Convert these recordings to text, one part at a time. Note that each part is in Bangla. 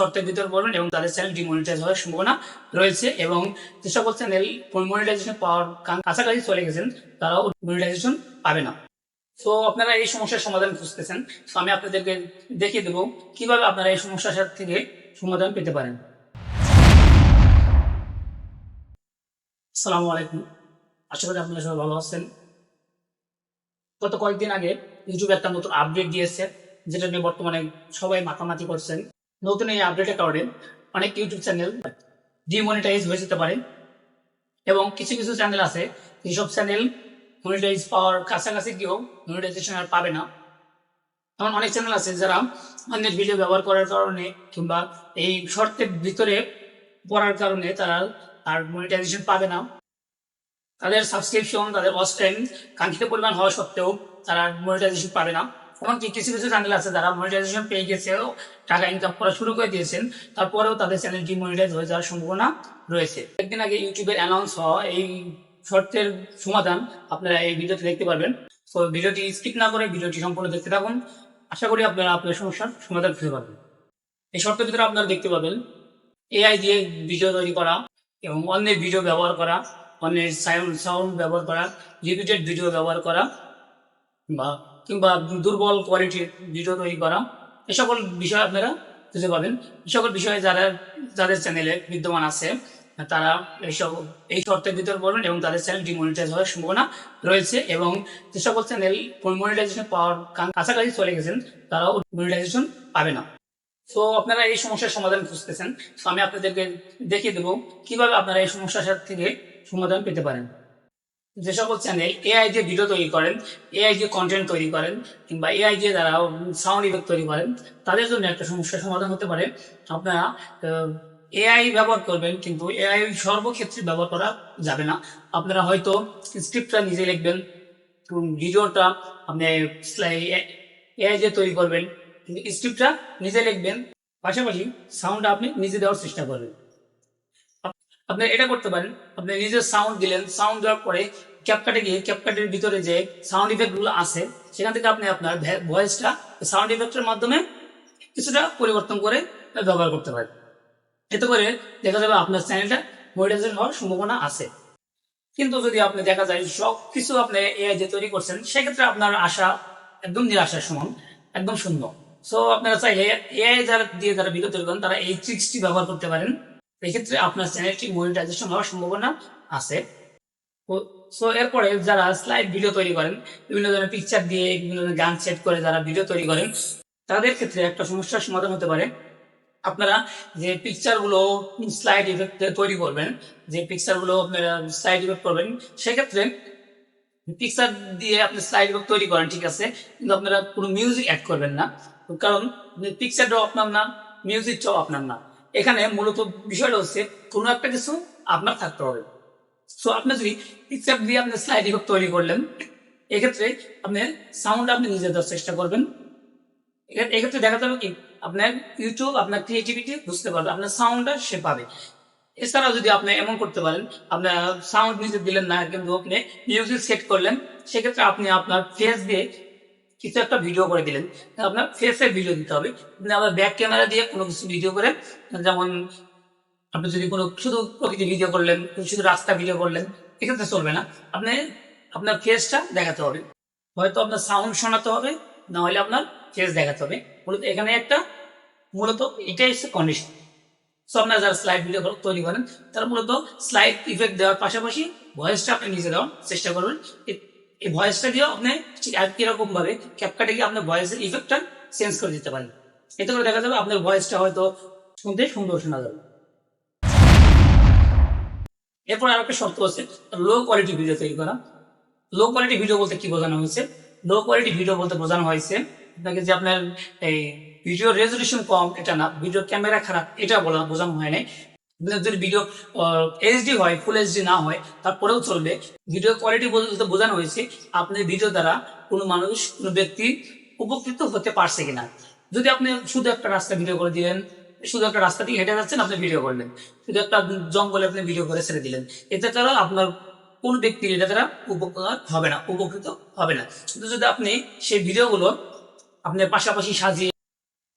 শর্তের ভিতর বলবেন এবং তাদের চ্যানেল ডিমনিটাইজ হওয়ার সম্ভাবনা রয়েছে এবং যে চ্যানেল মনিটাইজেশন পাওয়ার কাছাকাছি চলে গেছেন, তারাও মনিটাইজেশন পাবে না। তো আপনারা এই সমস্যার সমাধান খুঁজতেছেন। তো আমি আপনাদেরকে দেখিয়ে দেবো কীভাবে আপনারা এই সমস্যার থেকে সমাধান পেতে পারেন। আসসালামু আলাইকুম। আশা করি আপনারা সবাই ভালো আছেন। গত কয়েকদিন আগে ইউটিউবে একটা নতুন আপডেট দিয়েছে, যেটা নিয়ে বর্তমানে সবাই মাতামাতি করছেন। নতুন এই আপডেটের কারণে অনেক ইউটিউব চ্যানেল ডিমনিটাইজ হয়ে যেতে পারে এবং কিছু কিছু চ্যানেল আছে। যেসব চ্যানেল মনিটাইজ পাওয়ার কাছাকাছি গিয়েও মনিটাইজেশন আর পাবে না। এমন অনেক চ্যানেল আছে যারা অন্যের ভিডিও ব্যবহার করার কারণে কিংবা এই শর্তের ভিতরে পড়ার কারণে তারা আর মনিটাইজেশন পাবে না। তাদের সাবস্ক্রিপশন তাদের ওয়াচ টাইম কাঙ্ক্ষিত পরিমাণ হওয়া সত্ত্বেও তারা মনিটাইজেশন পাবে না। এমনকি কিছু কিছু চ্যানেল আছে যারা মনিটাইজেশন পেয়ে গেছেও টাকা ইনকাম করা শুরু করে দিয়েছেন। তারপরেও তাদের চ্যানেল ডিমনিটাইজ হয়ে যাওয়ার সম্ভাবনা রয়েছে। একদিন আগে ইউটিউবের অ্যানাউন্স হওয়া এই শর্তের সমাধান আপনারা এই ভিডিওতে দেখতে পারবেন। তো ভিডিওটি স্কিপ না করে ভিডিওটি সম্পূর্ণ দেখতে থাকুন। আশা করি আপনারা আপনার সমস্যার সমাধান খুঁজে পাবেন। এই শর্তের ভিতরে আপনারা দেখতে পাবেন এআই দিয়ে ভিডিও তৈরি করা এবং অন্যের ভিডিও ব্যবহার করা, অন্যের সাউন্ড সাউন্ড ব্যবহার করা রিপিটেড ভিডিও ব্যবহার করা বা কিংবা দুর্বল কোয়ালিটির ভিডিও তৈরি করা। এ সকল বিষয় আপনারা খুঁজে পাবেন। এই সকল বিষয়ে যারা, যাদের চ্যানেলে বিদ্যমান আছে, তারা এইসব এই শর্তের ভিতর বলবেন এবং তাদের চ্যানেল ডিমনিটাইজ হওয়ার সম্ভাবনা রয়েছে এবং যে সকল চ্যানেল মনিটাইজেশন পাওয়ার কাছাকাছি চলে গেছেন, তারাও মনিটাইজেশন পাবে না। তো আপনারা এই সমস্যার সমাধান খুঁজতেছেন। তো আমি আপনাদেরকে দেখিয়ে দেবো কীভাবে আপনারা এই সমস্যার থেকে সমাধান পেতে পারেন। যে সকল চ্যানেল এআই দিয়ে ভিডিও তৈরি করেন এআই দিয়ে কন্টেন্ট তৈরি করেন, কিংবা এআই দিয়ে যারা সাউন্ড ইফেক্ট তৈরি করেন, তাদের জন্য একটা সমস্যার সমাধান হতে পারে। আপনারা এআই ব্যবহার করবেন, কিন্তু এআই সর্বক্ষেত্রে ব্যবহার করা যাবে না। আপনারা হয়তো স্ক্রিপ্টটা নিজে লিখবেন ভিডিওটা আপনি এআই দিয়ে তৈরি করবেন, কিন্তু স্ক্রিপ্টটা নিজে লিখবেন, পাশাপাশি সাউন্ড আপনি নিজে দেওয়ার চেষ্টা করবেন। আপনি এটা করতে পারেন। আপনি নিজের সাউন্ড দিলেন সাউন্ড দেওয়ার পরে ক্যাপকাটে গিয়ে ক্যাপকাটের ভিতরে যে সাউন্ড ইফেক্টগুলো আছে, সেখান থেকে আপনি আপনার ভয়েসটা সাউন্ড ইফেক্টের মাধ্যমে কিছুটা পরিবর্তন করে ব্যবহার করতে পারেন। এতে করে দেখা যাবে আপনার চ্যানেলটা মনিটাইজেশন হওয়ার সম্ভাবনা আছে। কিন্তু যদি আপনি দেখা যায় সব কিছু আপনি এআই যে তৈরি করছেন, সেক্ষেত্রে আপনার আশা একদম নিরাশার সমান, একদম শূন্য। সো আপনারা চাইলে এআই যারা দিয়ে যারা ভিডিও তৈরি করেন, তারা এই ট্রিক্সটি ব্যবহার করতে পারেন। এক্ষেত্রে আপনার চ্যানেলটি মনিটাইজেশন হওয়ার সম্ভাবনা আছে। সো এরপরে যারা স্লাইড ভিডিও তৈরি করেন, বিভিন্ন ধরনের পিকচার দিয়ে বিভিন্ন ধরনের গান সেট করে যারা ভিডিও তৈরি করেন, তাদের ক্ষেত্রে একটা সমস্যার সমাধান হতে পারে। আপনারা যে পিকচারগুলো স্লাইড ইফেক্ট তৈরি করবেন, যে পিকচারগুলো আপনারা স্লাইড ইফেক্ট করবেন, সেক্ষেত্রে পিকচার দিয়ে আপনি স্লাইড ইফেক্ট তৈরি করেন, ঠিক আছে? কিন্তু আপনারা কোনো মিউজিক অ্যাড করবেন না। কারণ পিকচারটাও আপনার না মিউজিকটাও আপনার না। এখানে মূলত বিষয়টা হচ্ছে, কোনো একটা কিছু আপনার থাকতে হবে। সো আপনি যদি পিকচার দিয়ে আপনি স্লাইড ইফেক্ট তৈরি করলেন, এক্ষেত্রে আপনি সাউন্ড আপনি নিজে দেওয়ার চেষ্টা করবেন। এক্ষেত্রে- দেখা যাবে কি, আপনার ইউটিউব আপনার ক্রিয়েটিভিটি বুঝতে পারবে, আপনার সাউন্ডটা সে পাবে। এছাড়াও যদি আপনি এমন করতে পারেন আপনার সাউন্ড নিজে দিলেন না, কিন্তু আপনি মিউজিক সেট করলেন, সেক্ষেত্রে আপনি আপনার ফেস দিয়ে কিছু একটা ভিডিও করে দিলেন। আপনার ফেসের ভিডিও দিতে হবে। আবার ব্যাক ক্যামেরা দিয়ে কোনো কিছু ভিডিও করে, যেমন আপনি যদি কোনো শুধু প্রকৃতি ভিডিও করলেন শুধু রাস্তা ভিডিও করলেন, এক্ষেত্রে চলবে না। আপনি, আপনার ফেসটা দেখাতে হবে। হয়তো আপনার সাউন্ড শোনাতে হবে, না হলে আপনার ফেস দেখাতে হবে। মূলত এখানে একটা, মূলত এটাই হচ্ছে কন্ডিশন সো আপনারা যারা স্লাইড ভিডিও তৈরি করেন, তারা মূলত স্লাইড ইফেক্ট দেওয়ার পাশাপাশি ভয়েসটা আপনি নিজে দেওয়ার চেষ্টা করবেন। এই ভয়েসটা দিয়েও আপনি ঠিক একই রকম ভাবে ক্যাপকাটে গিয়ে আপনার ভয়েসের ইফেক্টটা চেঞ্জ করে দিতে পারেন। এতে করে দেখা যাবে আপনার ভয়েসটা হয়তো শুনতে সুন্দর শোনা যাবে। এরপর আর একটা শর্ত আছে লো কোয়ালিটি ভিডিও তৈরি করা। লো কোয়ালিটি ভিডিও বলতে কি বোঝানো হয়েছে? লো কোয়ালিটি ভিডিও বলতে বোঝানো হয়েছে, আপনাকে যে আপনার, এই ভিডিও রেজলিউশন কম, এটা না ভিডিও ক্যামেরা খারাপ, এটা বলা, বোঝানো হয় নাই। যদি ভিডিও এইচডি হয় ফুল এইচডি না হয়, তারপরেও চলবে। ভিডিও কোয়ালিটি বলতে বোঝানো হয়েছে আপনার ভিডিও দ্বারা কোনো মানুষ, কোনো ব্যক্তি উপকৃত হতে পারছে কিনা। যদি আপনি শুধু একটা রাস্তা ভিডিও করে দিলেন, শুধু একটা রাস্তা দিয়ে হেঁটে যাচ্ছেন, আপনি ভিডিও করলেন। শুধু একটা জঙ্গলে আপনি ভিডিও করে ছেড়ে দিলেন। এতে তারা আপনার কোন ব্যক্তির এটা তারা উপকার হবে না, উপকৃত হবে না। কিন্তু যদি আপনি সেই ভিডিওগুলো আপনার পাশাপাশি সাজিয়ে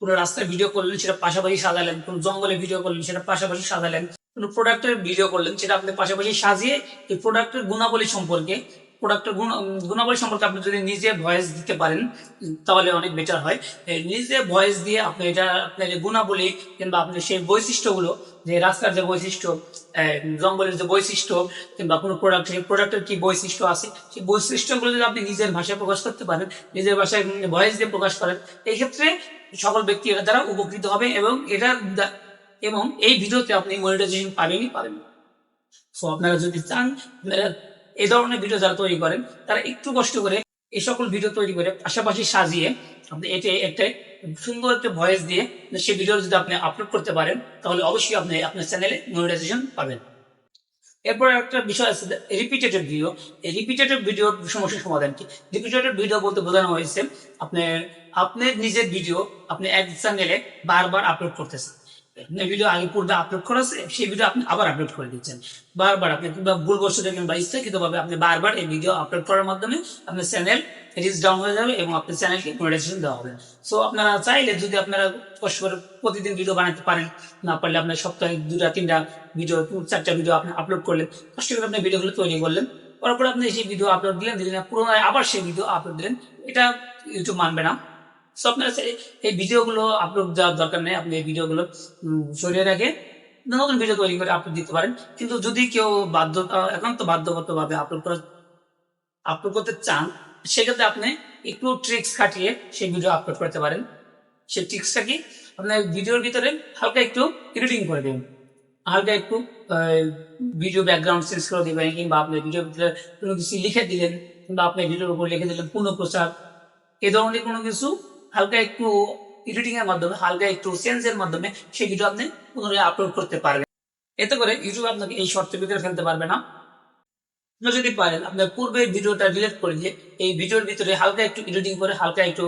কোনো রাস্তায় ভিডিও করলেন, সেটা পাশাপাশি সাজালেন, কোনো জঙ্গলে ভিডিও করলেন, সেটা পাশাপাশি সাজালেন, কোনো প্রোডাক্টের ভিডিও করলেন, সেটা আপনি পাশাপাশি সাজিয়ে এই প্রোডাক্টের গুণাবলী সম্পর্কে প্রোডাক্টের গুণ গুণাবলী সম্পর্কে আপনি যদি নিজে ভয়েস দিতে পারেন তাহলে অনেক বেটার হয়। নিজে ভয়েস দিয়ে আপনি এটা, আপনার যে গুণাবলী কিংবা আপনি সেই বৈশিষ্ট্যগুলো, যে রাস্তার যে বৈশিষ্ট্য জঙ্গলের যে বৈশিষ্ট্য কিংবা কোনো প্রোডাক্ট সেই প্রোডাক্টের কি বৈশিষ্ট্য আছে, সেই বৈশিষ্ট্যগুলো যদি আপনি নিজের ভাষায় প্রকাশ করতে পারেন, নিজের ভাষায় ভয়েস দিয়ে প্রকাশ করেন, এই ক্ষেত্রে সকল ব্যক্তি এটা দ্বারা উপকৃত হবে এবং এটা এবং এই ভিডিওতে আপনি মনিটাইজেশন পাবেনই পাবেন। সো আপনারা যদি চান, আপনারা এই ধরনের ভিডিও যারা তৈরি করেন, তারা একটু কষ্ট করে এই সকল ভিডিও তৈরি করে পাশাপাশি সাজিয়ে আপনি এতে একটা সুন্দর একটা ভয়েস দিয়ে সেই ভিডিও যদি আপনি আপলোড করতে পারেন, তাহলে অবশ্যই আপনি আপনার চ্যানেলে মনিটাইজেশন পাবেন। এরপর একটা বিষয় আছে রিপিটেটিভ ভিডিও এই রিপিটেটিভ ভিডিওর সমস্যার সমাধান কি? রিপিটেটিভ ভিডিও বলতে বোঝানো হয়েছে আপনার আপনার নিজের ভিডিও আপনি এক চ্যানেলে বারবার আপলোড করতেছেন। আপনি ভিডিও আগে পূর্বে আপলোড করেছে সেই ভিডিও আপনি আবার আপলোড করে দিচ্ছেন। বারবার আপনি কিংবা আপনি বারবার এই ভিডিও আপলোড করার মাধ্যমে আপনার চ্যানেল রিচ ডাউন হয়ে যাবে এবং আপনার চ্যানেলকে মনিটাইজেশন দেওয়া হবে। সো আপনারা চাইলে যদি আপনারা কষ্ট করে প্রতিদিন ভিডিও বানাতে পারেন, না পারলে আপনার সপ্তাহে দুটা তিনটা ভিডিও চারটা ভিডিও আপনি আপলোড করলেন কষ্ট করে আপনি ভিডিওগুলো তৈরি করলেন পর আপনি সেই ভিডিও আপলোড দিলেন দিলেন, পুনরায় আবার সেই ভিডিও আপলোড দিলেন, এটা ইউটিউব মানবে না। সো আপনারা এই ভিডিওগুলো আপলোড দেওয়ার দরকার নেই। আপনি এই ভিডিওগুলো সরিয়ে রেখে নতুন ভিডিও তৈরি করে আপলোড দিতে পারেন। কিন্তু যদি কেউ বাধ্যতা একান্ত বাধ্যগত ভাবে আপলোড করা আপলোড করতে চান, সেক্ষেত্রে আপনি একটু ট্রিক্স খাটিয়ে সেই ভিডিও আপলোড করতে পারেন। সেই ট্রিক্সটা কি? আপনার ভিডিওর ভিতরে হালকা একটু এডিটিং করে দেবেন হালকা একটু ভিডিও ব্যাকগ্রাউন্ড চেঞ্জ করে দেবেন, কিংবা আপনি ভিডিওর ভিতরে কোনো কিছু লিখে দিলেন, কিংবা আপনি ভিডিওর উপর লিখে দিলেন পুনঃপ্রচার। এ ধরনের কোনো কিছু হালকা একটু এডিটিং এর মাধ্যমে, হালকা একটু চেঞ্জের মাধ্যমে সেই ভিডিও আপনি পুনরায় আপলোড করতে পারবেন। এতে করে ইউটিউব আপনাকে এই শর্তের ভিতরে ফেলতে পারবে না। যদি পারেন আপনার পূর্বের ভিডিওটা ডিলিট করে দিয়ে এই ভিডিওর ভিতরে হালকা একটু এডিটিং করে, হালকা একটু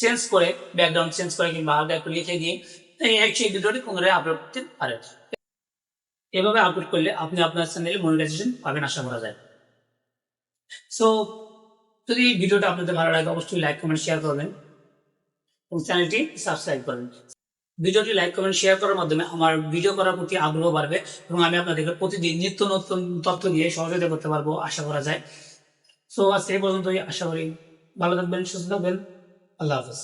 চেঞ্জ করে ব্যাকগ্রাউন্ড চেঞ্জ করে কিংবা হালকা একটু লিখে দিয়ে এই সেই ভিডিওটি পুনরায় আপলোড করতে পারেন। এভাবে আপলোড করলে আপনি আপনার চ্যানেলে মনিটাইজেশন পাবেন, আশা করা যায়। সো যদি ভিডিওটা আপনাদের ভালো লাগে, অবশ্যই লাইক কমেন্ট শেয়ার করবেন এবং চ্যানেলটি সাবস্ক্রাইব করবেন। ভিডিওটি লাইক কমেন্ট শেয়ার করার মাধ্যমে আমার ভিডিও করার প্রতি আগ্রহ বাড়বে এবং আমি আপনাদেরকে প্রতিদিন নিত্য নতুন তথ্য দিয়ে সহযোগিতা করতে পারব, আশা করা যায়। সো আজকে এই পর্যন্তই, আশা করি ভালো থাকবেন, সুস্থ থাকবেন। আল্লাহ হাফেজ।